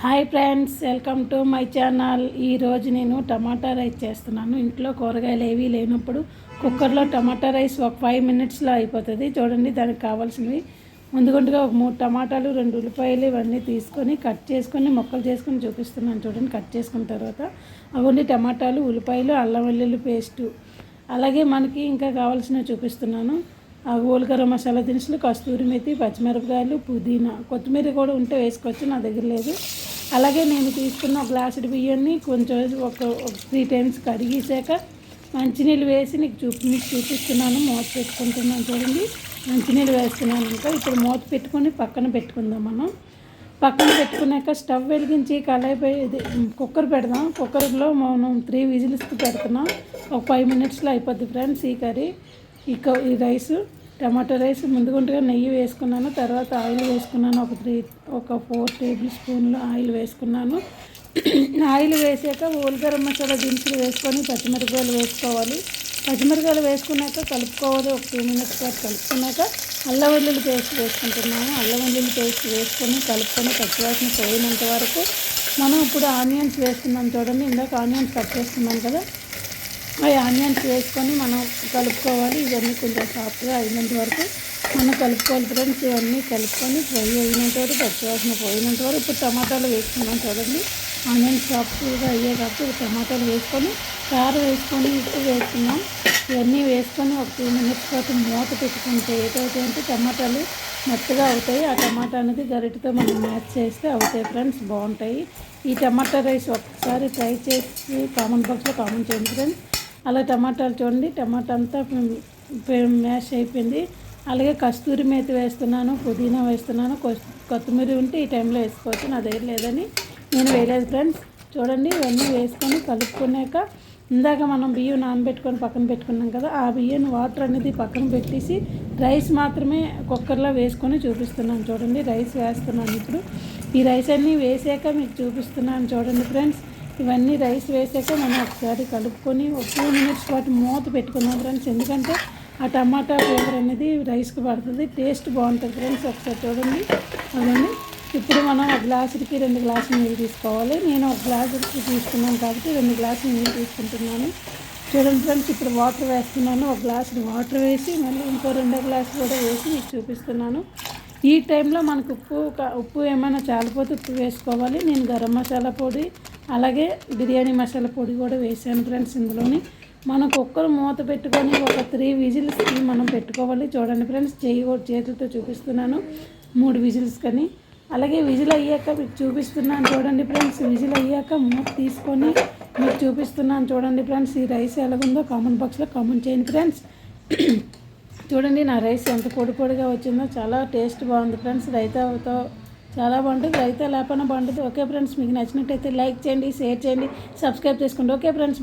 Hi friends welcome to my channel. ఈరోజు నేను టమాటా rice చేస్తున్నాను. ఇంట్లో కూరగాయలు ఏవీ లేనప్పుడు కుక్కర్లో టమాటా రైస్ ఒక ఫైవ్ మినిట్స్లో అయిపోతుంది. చూడండి దానికి కావాల్సినవి. ముందుగుంటుగా ఒక మూడు టమాటాలు రెండు ఉల్లిపాయలు ఇవన్నీ తీసుకొని కట్ చేసుకొని మొక్కలు చేసుకొని చూపిస్తున్నాను చూడండి కట్ చేసుకున్న తర్వాత. అవన్నీ టమాటాలు ఉల్లిపాయలు అల్లం వెల్లుల్లి పేస్టు. అలాగే మనకి ఇంకా కావాల్సినవి చూపిస్తున్నాను. ఆ గోల్గర మసాలా దినుసులు కస్తూరి మెతి పచ్చిమిరపకాయలు పుదీనా. కొత్తిమీర కూడా ఉంటే వేసుకోవచ్చు నా దగ్గర లేదు. అలాగే నేను తీసుకున్న గ్లాసుడు బియ్యాన్ని కొంచెం ఒక త్రీ టైమ్స్ కడిగేసాక మంచినీళ్ళు వేసి నీకు చూపి మీకు చూపిస్తున్నాను మూత పెట్టుకుంటున్నాను చూడండి. మంచినీళ్ళు వేస్తున్నాను ఇంకా. ఇప్పుడు మూత పెట్టుకొని పక్కన పెట్టుకుందాం మనం. పక్కన పెట్టుకున్నాక స్టవ్ వెలిగించి కళాయిపోయి ఇది కుక్కర్ పెడదాం. కుక్కర్లో మనం త్రీ విజిల్స్కి పెడుతున్నాం. ఒక ఫైవ్ మినిట్స్లో అయిపోద్ది ఫ్రెండ్స్ ఈ కర్రీ. ఈ ఈ రైస్. టమాటో రైస్ ముందుగుంటగా నెయ్యి వేసుకున్నాను తర్వాత ఆయిల్ వేసుకున్నాను ఒక త్రీ ఒక ఫోర్ టేబుల్ స్పూన్లు ఆయిల్ వేసుకున్నాను. ఆయిల్ వేసాక ఓల్గరం మసాలా దినుసులు వేసుకొని పచ్చిమిరపకాయలు వేసుకోవాలి. పచ్చిమిరపకాయలు వేసుకున్నాక కలుపుకోవాలి ఒక టూ మినిట్స్ పాటు కలుపుకున్నాక అల్లం వెల్లుల్లి పేస్ట్ వేసుకుంటున్నాము. అల్లం వెల్లుల్లి పేస్ట్ వేసుకొని కలుపుకొని పచ్చివాసన పోయినంత వరకు మనం ఇప్పుడు ఆనియన్స్ వేస్తున్నాం చూడండి. ఇందాక ఆనియన్స్ కట్ చేస్తున్నాం కదా. అవి ఆనియన్స్ వేసుకొని మనం కలుపుకోవాలి. ఇవన్నీ కొంచెం సాఫ్ట్గా అయినంత వరకు మనం కలుపుకోవాలి ఫ్రెండ్స్. ఇవన్నీ కలుపుకొని ఫ్రై అయినంత వరకు పచ్చివాసన పోయినంత వరకు ఇప్పుడు టమాటాలు వేసుకున్నాం చూడండి. ఆనియన్స్ సాఫ్ట్గా అయ్యే కాబట్టి టమాటాలు వేసుకొని కారం వేసుకొని ఉప్పు వేసుకున్నాం. ఇవన్నీ వేసుకొని ఒక టూ మినిట్స్ పాటు మూత పెట్టుకుంటే ఏదైతే టమాటాలు మెత్తగా అవుతాయి. ఆ టమాటా అనేది గరిటతో మనం మ్యాచ్ చేస్తే అవుతాయి ఫ్రెండ్స్. బాగుంటాయి. ఈ టమాటా రైస్ ఒకసారి ట్రై చేసి కామెంట్ బాక్స్లో కామెంట్ చేయండి ఫ్రెండ్స్. అలా టమాటాలు చూడండి టమాటా అంతా మ్యాష్ అయిపోయింది. అలాగే కస్తూరి మేతి వేస్తున్నాను పుదీనా వేస్తున్నాను కొత్తిమీర ఉంటే ఈ టైంలో వేసుకోవచ్చు నా దగ్గర లేదని నేను వేయలేదు ఫ్రెండ్స్. చూడండి ఇవన్నీ వేసుకొని కలుపుకున్నాక ఇందాక మనం బియ్యం నానబెట్టుకొని పక్కన పెట్టుకున్నాం కదా ఆ బియ్యం వాటర్ అనేది పక్కన పెట్టేసి రైస్ మాత్రమే కుక్కర్లో వేసుకొని చూపిస్తున్నాను చూడండి రైస్ వేస్తున్నాను ఇప్పుడు. ఈ రైస్ అన్నీ వేసాక మీకు చూపిస్తున్నాను చూడండి ఫ్రెండ్స్. ఇవన్నీ రైస్ వేసాక మనం ఒకసారి కలుపుకొని ఒక టూ మినిట్స్ పాటు మూత పెట్టుకున్నాం ఫ్రెండ్స్. ఎందుకంటే ఆ టమాటా ఫ్లేవర్ అనేది రైస్కి పడుతుంది. టేస్ట్ బాగుంటుంది ఫ్రెండ్స్. ఒకసారి చూడండి. అదండి ఇప్పుడు మనం ఒక గ్లాసుకి రెండు గ్లాసులు నీళ్ళు తీసుకోవాలి. నేను ఒక గ్లాసుకి తీసుకున్నాను కాబట్టి రెండు గ్లాసులు నీళ్ళు తీసుకుంటున్నాను. చూడండి ఫ్రెండ్స్ ఇప్పుడు వాటర్ వేస్తున్నాను. ఒక గ్లాసు వాటర్ వేసి మళ్ళీ ఇంకో రెండో గ్లాసు కూడా వేసి మీకు చూపిస్తున్నాను. ఈ టైంలో మనకు ఉప్పు ఉప్పు ఏమైనా చాలిపోతే ఉప్పు వేసుకోవాలి. నేను గరం మసాలా పొడి అలాగే బిర్యానీ మసాలా పొడి కూడా వేసాను ఫ్రెండ్స్ ఇందులోని. మనం కుక్కర్ మూత పెట్టుకొని ఒక త్రీ విజిల్స్ మనం పెట్టుకోవాలి. చూడండి ఫ్రెండ్స్ చేయి చేతులతో చూపిస్తున్నాను. మూడు విజిల్స్ కానీ. అలాగే విజిల్ అయ్యాక మీకు చూపిస్తున్నాను చూడండి ఫ్రెండ్స్. విజిల్ అయ్యాక మూత తీసుకొని మీకు చూపిస్తున్నాను చూడండి ఫ్రెండ్స్. ఈ రైస్ ఎలాగుందో కామెంట్ బాక్స్లో కామెంట్ చేయండి ఫ్రెండ్స్. చూడండి నా రైస్ ఎంత పొడి పొడిగా వచ్చిందో. చాలా టేస్ట్ బాగుంది ఫ్రెండ్స్. రైతాతో చాలా బాగుంటుంది. రైతా లేపన బాగుంటుంది. ఓకే ఫ్రెండ్స్ మీకు నచ్చినట్టయితే లైక్ చేయండి షేర్ చేయండి సబ్స్క్రైబ్ చేసుకోండి. Okay friends